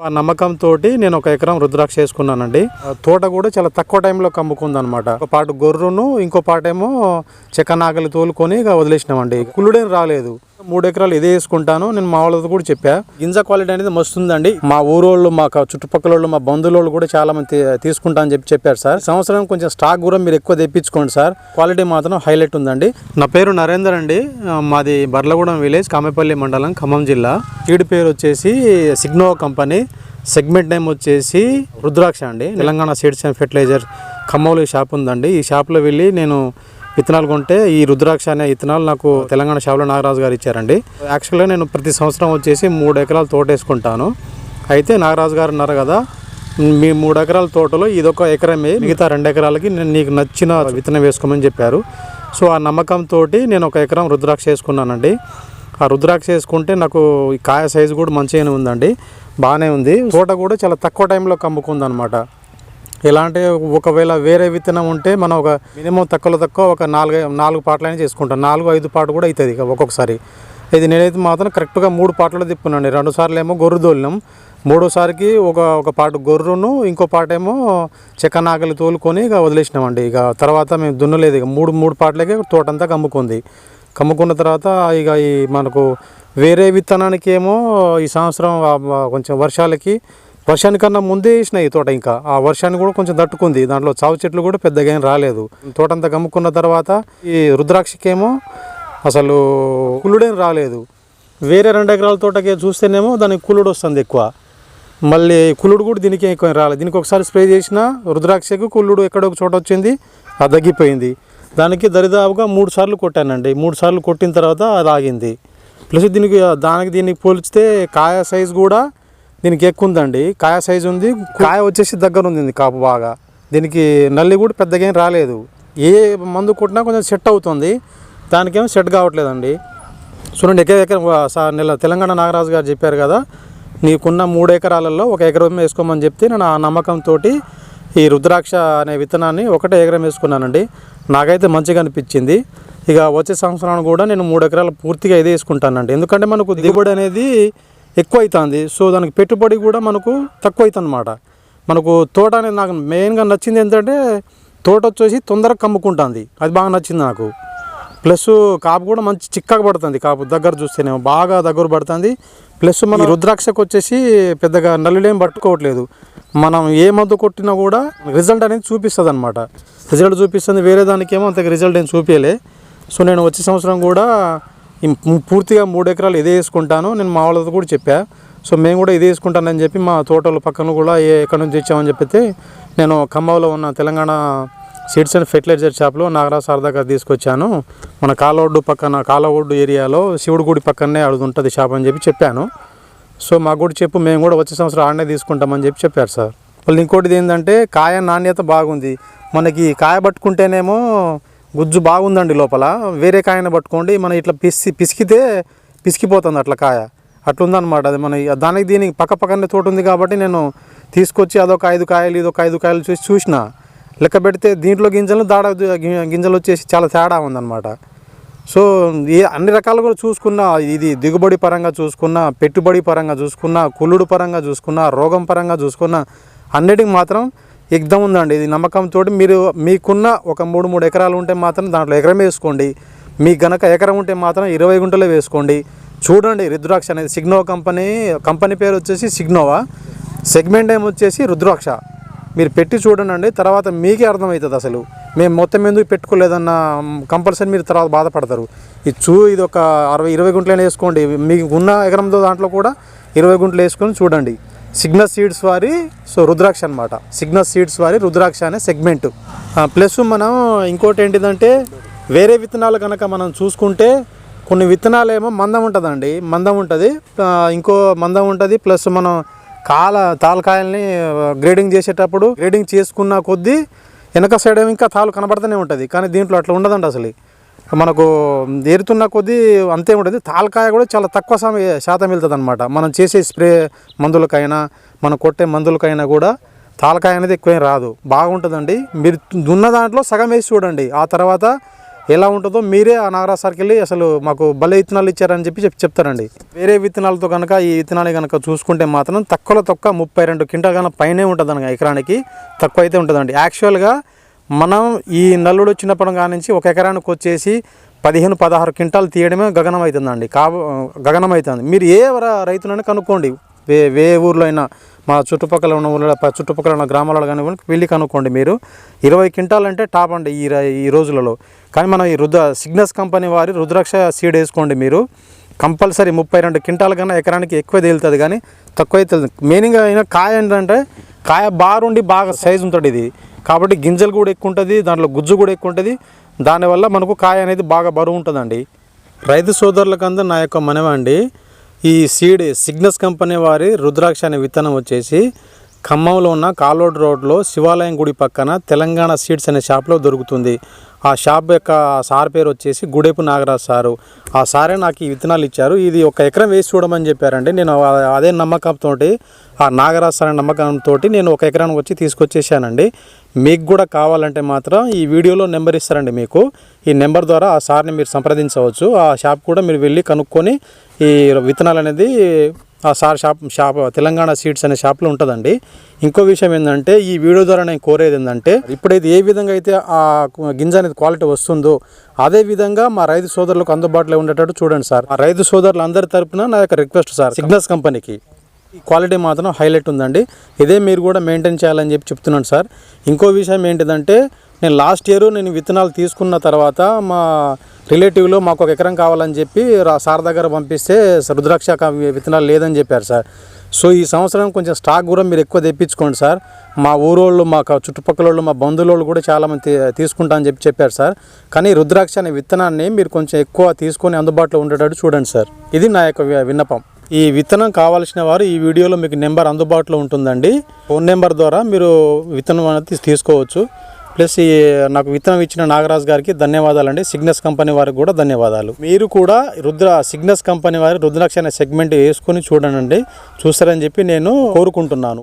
ఆ నమ్మకంతో నేను ఒక ఎకరం రుద్రాక్ష వేసుకున్నానండి. తోట కూడా చాలా తక్కువ టైంలో కమ్ముకుంది అనమాట ఒక పాటు గొర్రును ఇంకో పాటేమో చెక్క నాగలి తోలుకొని ఇక వదిలేసినామండి. కుళ్ళుడేం రాలేదు. మూడు ఎకరాలు ఇదే వేసుకుంటాను. నేను మా వాళ్ళతో కూడా చెప్పా. గింజ క్వాలిటీ అనేది మస్తు ఉందండి మా ఊరోళ్ళు మా చుట్టుపక్కల వాళ్ళు మా బంధువులు కూడా చాలా మంది తీ- తీసుకుంటా అని చెప్పి చెప్పారు సార్. సంవత్సరం కొంచెం స్టాక్ కూడా మీరు ఎక్కువ తెప్పించుకోండి సార్. క్వాలిటీ మాత్రం హైలైట్ ఉందండి. నా పేరు నరేందర్ అండి. మాది బర్లగూడెం విలేజ్ కామెపల్లి మండలం ఖమ్మం జిల్లా. ఈడి పేరు వచ్చేసి సిగ్నో కంపెనీ. సెగ్మెంట్ నేమ్ వచ్చేసి రుద్రాక్ష అండి. తెలంగాణ సీడ్స్ అండ్ ఫెర్టిలైజర్ ఖమ్మంలో షాప్ ఉందండి. ఈ షాప్లో వెళ్ళి నేను విత్తనాలు కొంటే ఈ రుద్రాక్ష అనే విత్తనాలు నాకు తెలంగాణ షాప్లో నాగరాజు గారు ఇచ్చారండి. యాక్చువల్గా నేను ప్రతి సంవత్సరం వచ్చేసి మూడు ఎకరాలు తోట వేసుకుంటాను. అయితే నాగరాజు గారు అన్నారు కదా మీ మూడు ఎకరాల తోటలో ఇదొక ఎకరమే మిగతా రెండు ఎకరాలకి నేను నీకు నచ్చిన విత్తనం వేసుకోమని చెప్పారు. సో ఆ నమ్మకంతో నేను ఒక ఎకరం రుద్రాక్ష వేసుకున్నానండి. ఆ రుద్రాక్ష వేసుకుంటే నాకు ఈ కాయ సైజు కూడా మంచిగానే ఉందండి. బాగానే ఉంది. తోట కూడా చాలా తక్కువ టైంలో కమ్ముకుంది ఇలాంటి ఒకవేళ వేరే విత్తనం ఉంటే మనం ఒక మినిమం తక్కువలో తక్కువ ఒక నాలుగు నాలుగు పాటలైనా చేసుకుంటాం. నాలుగు ఐదు పాట కూడా అవుతుంది ఇక ఒక్కొక్కసారి. ఇది నేనైతే మాత్రం కరెక్ట్గా మూడు పాటలు తిప్పునండి. రెండు సార్లు ఏమో గొర్రె తోలినాం మూడోసారికి ఒక ఒక పాట గొర్రును ఇంకో పాట ఏమో చెక్క నాగలి తోలుకొని ఇక వదిలేసినామండి. ఇక తర్వాత మేము దున్నలేదు. ఇక మూడు మూడు పాటలకే తోటంతా కమ్ముకుంది. కమ్ముకున్న తర్వాత ఇక ఈ మనకు వేరే విత్తనానికి ఏమో ఈ సంవత్సరం కొంచెం వర్షాలకి వర్షానికన్నా ముందే వేసిన ఈ తోట ఇంకా. ఆ వర్షాన్ని కూడా కొంచెం తట్టుకుంది. దాంట్లో చావు చెట్లు కూడా పెద్దగా ఏం రాలేదు. తోటంతా కమ్ముకున్న తర్వాత ఈ రుద్రాక్షకేమో అసలు కుళ్ళుడేం రాలేదు. వేరే రెండు ఎకరాల తోటకి చూస్తేనేమో దానికి కుళ్ళుడు వస్తుంది ఎక్కువ. మళ్ళీ కుళ్ళుడు కూడా దీనికి ఎక్కువ రాలేదు. దీనికి ఒకసారి స్ప్రే చేసిన రుద్రాక్షకు కుళ్ళుడు ఎక్కడో ఒక చోట వచ్చింది అది తగ్గిపోయింది. దానికి దరిదాపుగా మూడు సార్లు కొట్టానండి. మూడు సార్లు కొట్టిన తర్వాత అది ఆగింది. ప్లస్ దీనికి దానికి దీనికి పోల్చితే కాయ సైజు కూడా దీనికి ఎక్కువ ఉందండి. కాయ సైజు ఉంది. కాయ వచ్చేసి దగ్గర ఉంది కాపు బాగా. దీనికి నల్లి కూడా పెద్దగా ఏం రాలేదు. ఏ మందు కొట్టినా కొంచెం సెట్ అవుతుంది. దానికేమో సెట్ కావట్లేదండి. చూడండి ఎకర ఎకర సార్ నెల తెలంగాణ నాగరాజు గారు చెప్పారు కదా నీకున్న మూడు ఎకరాలలో ఒక ఎకరం వేసుకోమని చెప్తే నేను ఆ నమ్మకంతో ఈ రుద్రాక్ష అనే విత్తనాన్ని ఒకటే ఎకరం వేసుకున్నానండి. నాకైతే మంచిగా అనిపించింది. ఇక వచ్చే సంవత్సరాన్ని కూడా నేను మూడు ఎకరాలు పూర్తిగా ఇదే వేసుకుంటానండి. ఎందుకంటే మనకు దిగుబడి అనేది ఎక్కువ అవుతుంది సో దానికి పెట్టుబడి కూడా మనకు తక్కువ అవుతుంది అనమాట మనకు తోట అనేది నాకు మెయిన్గా నచ్చింది ఏంటంటే తోట వచ్చేసి తొందరగా కమ్ముకుంటుంది. అది బాగా నచ్చింది నాకు. ప్లస్ కాపు కూడా మంచి చిక్కగా పడుతుంది. కాపు దగ్గర చూస్తేనేమో బాగా దగ్గర పడుతుంది. ప్లస్ మన రుద్రాక్షకు వచ్చేసి పెద్దగా నల్లులేం పట్టుకోవట్లేదు. మనం ఏ మందు కొట్టినా కూడా రిజల్ట్ అనేది చూపిస్తుంది అనమాట రిజల్ట్ చూపిస్తుంది. వేరే దానికేమో అంత రిజల్ట్ ఏం చూపించలే సో నేను వచ్చే సంవత్సరం కూడా పూర్తిగా మూడు ఎకరాలు ఇదే వేసుకుంటాను. నేను మా వాళ్ళతో కూడా చెప్పా. సో మేము కూడా ఇదే వేసుకుంటానని చెప్పి మా తోటల పక్కన కూడా ఏ ఎక్కడి నుంచి ఇచ్చామని చెప్పితే నేను ఖమ్మంలో ఉన్న తెలంగాణ సీడ్స్ అండ్ ఫెర్టిలైజర్ షాప్లో నాగరాజ్ సార్ దగ్గర తీసుకొచ్చాను. మన కాలవడ్డు పక్కన కాలవడ్డు ఏరియాలో శివుడి గుడి పక్కనే అడుగుంటుంది షాప్ అని చెప్పి చెప్పాను. సో మాకు కూడా చెప్పు మేము కూడా వచ్చే సంవత్సరం ఆడనే తీసుకుంటామని చెప్పి చెప్పారు సార్. మళ్ళీ ఇంకోటిది ఏంటంటే కాయ నాణ్యత బాగుంది. మనకి కాయ పట్టుకుంటేనేమో గుజ్జు బాగుందండి లోపల. వేరే కాయను పట్టుకోండి మనం ఇట్లా పిసి పిసికితే పిసికిపోతుంది అట్లా కాయ. అట్లుందనమాట అది మన దానికి దీనికి పక్క పక్కనే తోట ఉంది కాబట్టి నేను తీసుకొచ్చి అదొక ఐదు కాయలు ఇదొక ఐదు కాయలు చూసి చూసిన. లెక్క పెడితే దీంట్లో గింజలు దాడ గింజలు వచ్చేసి చాలా తేడా ఉందన్నమాట. సో ఏ అన్ని రకాలు కూడా చూసుకున్నా ఇది దిగుబడి పరంగా చూసుకున్నా పెట్టుబడి పరంగా చూసుకున్నా కుళ్ళుడు పరంగా చూసుకున్నా రోగం పరంగా చూసుకున్నా అన్నిటికి మాత్రం ఎగ్దం ఉందండి. ఇది నమ్మకంతో మీరు మీకున్న ఒక మూడు మూడు ఎకరాలు ఉంటే మాత్రం దాంట్లో ఎకరం వేసుకోండి. మీకు గనక ఎకరం ఉంటే మాత్రం ఇరవై గుంటలే వేసుకోండి. చూడండి రుద్రాక్ష అనేది సిగ్నోవా కంపెనీ కంపెనీ పేరు వచ్చేసి సిగ్నోవా? సెగ్మెంట్ ఏం వచ్చేసి రుద్రాక్ష. మీరు పెట్టి చూడండి తర్వాత మీకే అర్థమవుతుంది అసలు. మేము మొత్తం ఎందుకు పెట్టుకోలేదన్న కంపల్సరీ మీరు తర్వాత బాధపడతారు. ఇది చూ ఇది ఒక అరవై ఇరవై గుంటలైనా వేసుకోండి. మీకు ఉన్న ఎకరంతో దాంట్లో కూడా ఇరవై గుంటలు వేసుకొని చూడండి. సిగ్నల్ సీడ్స్ వారి సో రుద్రాక్ష అనమాట సిగ్నల్ సీడ్స్ వారి రుద్రాక్ష అనే సెగ్మెంట్. ప్లస్ మనం ఇంకోటి ఏంటిదంటే వేరే విత్తనాలు కనుక మనం చూసుకుంటే కొన్ని విత్తనాలు ఏమో మందం ఉంటుందండి. మందం ఉంటుంది. ఇంకో మందం ఉంటుంది. ప్లస్ మనం కాల తాలకాయల్ని గ్రేడింగ్ చేసేటప్పుడు గ్రేడింగ్ చేసుకున్న కొద్దీ వెనక సైడ్ ఇంకా తాలు కనబడుతూనే ఉంటుంది. కానీ దీంట్లో అట్లా ఉండదండి అసలు. మనకు ఏరుతున్న కొద్దీ అంతే ఉంటుంది తాలకాయ కూడా చాలా తక్కువ సమయ శాతం వెళ్తుంది అనమాట మనం చేసే స్ప్రే మందులకైనా మనం కొట్టే మందులకైనా కూడా తాలకాయ అనేది ఎక్కువేం రాదు. బాగుంటుందండి. మీరు దున్న దాంట్లో సగం వేసి చూడండి. ఆ తర్వాత ఎలా ఉంటుందో మీరే ఆ నాగరాజ్ వెళ్ళి అసలు మాకు భలే విత్తనాలు ఇచ్చారని చెప్పి చెప్ చెప్తారండి. వేరే విత్తనాలతో కనుక ఈ విత్తనాలు కనుక చూసుకుంటే మాత్రం తక్కువలో తక్కువ ముప్పై రెండు క్వింటాల్ కన్నా పైనే ఉంటుంది అనగా ఎకరానికి. తక్కువ అయితే ఉంటుందండి. యాక్చువల్గా మనం ఈ నల్లుడు వచ్చినప్పుడు కానించి ఒక ఎకరానికి వచ్చేసి పదిహేను పదహారు క్వింటాలు తీయడమే గగనమవుతుందండి కాబ గగనమవుతుంది మీరు ఏ ర- కనుక్కోండి. వే వే ఊర్లో అయినా మా చుట్టుపక్కల ఉన్న ఊళ్ళో చుట్టుపక్కల ఉన్న గ్రామాలలో కానీ వెళ్ళి కనుక్కోండి మీరు. ఇరవై క్వింటాలు అంటే టాప్ అండి ఈ ఈ రోజులలో. కానీ మనం ఈ రుద్ర సిగ్నస్ కంపెనీ వారి రుద్రాక్ష సీడ్ వేసుకోండి మీరు. కంపల్సరీ ముప్పై రెండు క్వింటాల కన్నా ఎకరానికి ఎక్కువ తేలుతుంది కానీ తక్కువ తేలుతుంది. మెయిన్గా అయినా కాయ ఏంటంటే కాయ బారుండి బాగా సైజు ఉంటుంది ఇది. కాబట్టి గింజలు కూడా ఎక్కువ ఉంటుంది దాంట్లో గుజ్జు కూడా ఎక్కువ ఉంటుంది. దానివల్ల మనకు కాయ అనేది బాగా బరువు ఉంటుందండి. రైతు సోదరులకందరూ నా యొక్క మనవి అండి. ఈ సీడ్ సిగ్నస్ కంపెనీ వారి రుద్రాక్ష అనే విత్తనం వచ్చేసి ఖమ్మంలో ఉన్న కాలోడ్ రోడ్లో శివాలయం గుడి పక్కన తెలంగాణ సీడ్స్ అనే షాప్లో దొరుకుతుంది. ఆ షాప్ యొక్క సార్ పేరు వచ్చేసి గుడేపు నాగరాజ్ సారు. ఆ సారే నాకు ఈ విత్తనాలు ఇచ్చారు. ఇది ఒక ఎకరం వేసి చూడమని చెప్పారండి. నేను అదే నమ్మకంతో ఆ నాగరాజ్ సార్ అనే నమ్మకంతో నేను ఒక ఎకరానికి వచ్చి తీసుకొచ్చేసానండి. మీకు కూడా కావాలంటే మాత్రం ఈ వీడియోలో నెంబర్ ఇస్తారండి మీకు. ఈ నెంబర్ ద్వారా ఆ సార్ని మీరు సంప్రదించవచ్చు. ఆ షాప్ కూడా మీరు వెళ్ళి కనుక్కొని ఈ విత్తనాలు అనేది sir shop shop Telangana seeds అనే షాప్లో ఉంటుందండి. ఇంకో విషయం ఏంటంటే ఈ వీడియో ద్వారా నేను కోరేది ఏంటంటే ఇప్పుడైతే ఏ విధంగా అయితే ఆ గింజ అనేది క్వాలిటీ వస్తుందో అదే విధంగా మా రైతు సోదరులకు అందుబాటులో ఉండేటట్టు చూడండి సార్. ఆ రైతు సోదరులు అందరి తరపున నా యొక్క రిక్వెస్ట్ సార్ సిగ్నల్స్ కంపెనీకి క్వాలిటీ మాత్రం హైలైట్ ఉందండి. ఇదే మీరు కూడా మెయింటైన్ చేయాలని చెప్పి చెప్తున్నాను సార్. ఇంకో విషయం ఏంటిదంటే నేను లాస్ట్ ఇయర్ నేను విత్తనాలు తీసుకున్న తర్వాత మా రిలేటివ్లో మాకు ఒక ఎకరం కావాలని చెప్పి సార్ దగ్గర పంపిస్తే "సార్, రుద్రాక్ష విత్తనాలు లేదని చెప్పారు సార్. సో ఈ సంవత్సరం కొంచెం స్టాక్ కూడా మీరు ఎక్కువ తెప్పించుకోండి సార్. మా ఊరోళ్ళు మా చుట్టుపక్కల వాళ్ళు మా బంధువులు కూడా చాలామంది తీ- తీసుకుంటా అని చెప్పి చెప్పారు సార్. కానీ రుద్రాక్ష అనే విత్తనాన్ని మీరు కొంచెం ఎక్కువ తీసుకొని అందుబాటులో ఉండేటట్టు చూడండి సార్. ఇది నా యొక్క విన్నపం. ఈ విత్తనం కావాల్సిన వారు ఈ వీడియోలో మీకు నెంబర్ అందుబాటులో ఉంటుందండి. ఫోన్ నెంబర్ ద్వారా మీరు విత్తనం అనేది తీసుకోవచ్చు. ప్లస్ ఈ నాకు విత్తనం ఇచ్చిన నాగరాజ్ గారికి ధన్యవాదాలండి. సిగ్నస్ కంపెనీ వారికి కూడా ధన్యవాదాలు. మీరు కూడా రుద్ర సిగ్నస్ కంపెనీ వారి రుద్రాక్ష అనే సెగ్మెంట్ వేసుకొని చూడండి. చూస్తారని చెప్పి నేను కోరుకుంటున్నాను.